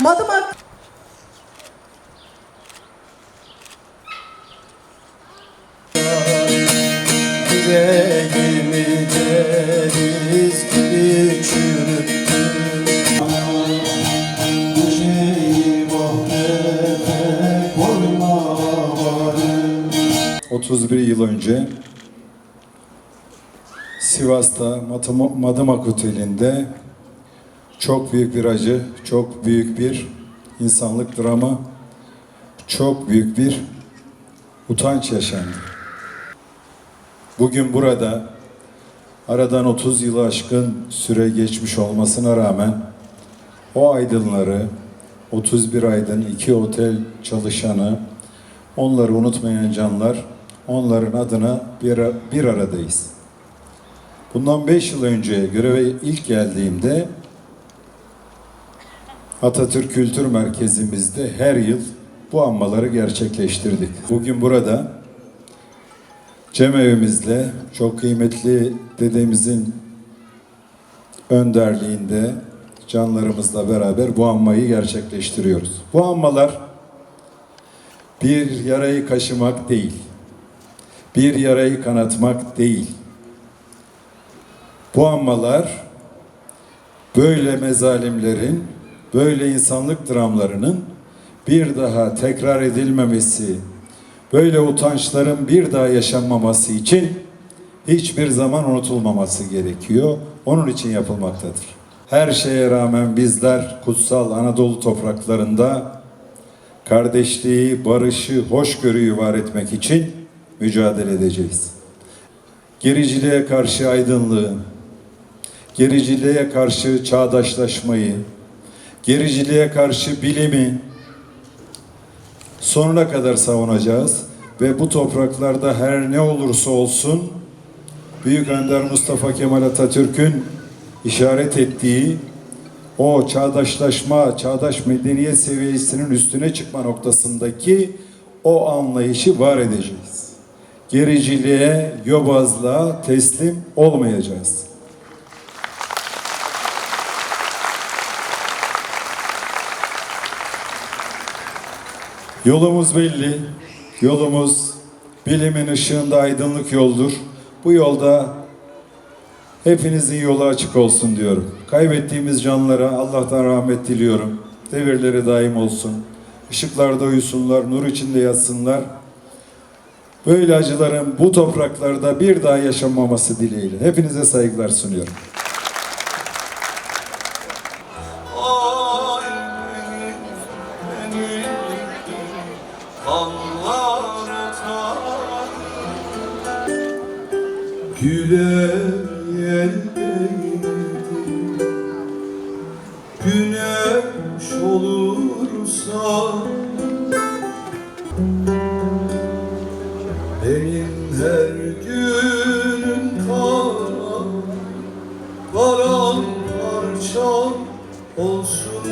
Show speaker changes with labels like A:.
A: Madımak
B: 31 yıl önce Sivas'ta Madımak Oteli'nde çok büyük bir acı, çok büyük bir insanlık dramı, çok büyük bir utanç yaşandı. Bugün burada aradan 30 yılı aşkın süre geçmiş olmasına rağmen o aydınları, 31 aydın, iki otel çalışanı, onları unutmayan canlar, onların adına bir, bir aradayız. Bundan 5 yıl önce göreve ilk geldiğimde Atatürk Kültür Merkezimizde her yıl bu anmaları gerçekleştirdik. Bugün burada cemevimizle çok kıymetli dedemizin önderliğinde canlarımızla beraber bu anmayı gerçekleştiriyoruz. Bu anmalar bir yarayı kaşımak değil, bir yarayı kanatmak değil. Bu anmalar böyle mezalimlerin, böyle insanlık dramlarının bir daha tekrar edilmemesi, böyle utançların bir daha yaşanmaması için hiçbir zaman unutulmaması gerekiyor. Onun için yapılmaktadır. Her şeye rağmen bizler kutsal Anadolu topraklarında kardeşliği, barışı, hoşgörüyü var etmek için mücadele edeceğiz. Gericiliğe karşı aydınlığı, gericiliğe karşı çağdaşlaşmayı, gericiliğe karşı bilimi sonuna kadar savunacağız ve bu topraklarda her ne olursa olsun Büyük Önder Mustafa Kemal Atatürk'ün işaret ettiği o çağdaşlaşma, çağdaş medeniyet seviyesinin üstüne çıkma noktasındaki o anlayışı var edeceğiz. Gericiliğe, yobazlığa teslim olmayacağız. Yolumuz belli. Yolumuz bilimin ışığında aydınlık yoldur. Bu yolda hepinizin yolu açık olsun diyorum. Kaybettiğimiz canlara Allah'tan rahmet diliyorum. Devirleri daim olsun. Işıklarda uyusunlar, nur içinde yatsınlar. Böyle acıların bu topraklarda bir daha yaşanmaması dileğiyle. Hepinize saygılar sunuyorum.
A: Kanlar atar Güle yeldeydi Güneş olursa Benim her günüm kara Paramparça olsun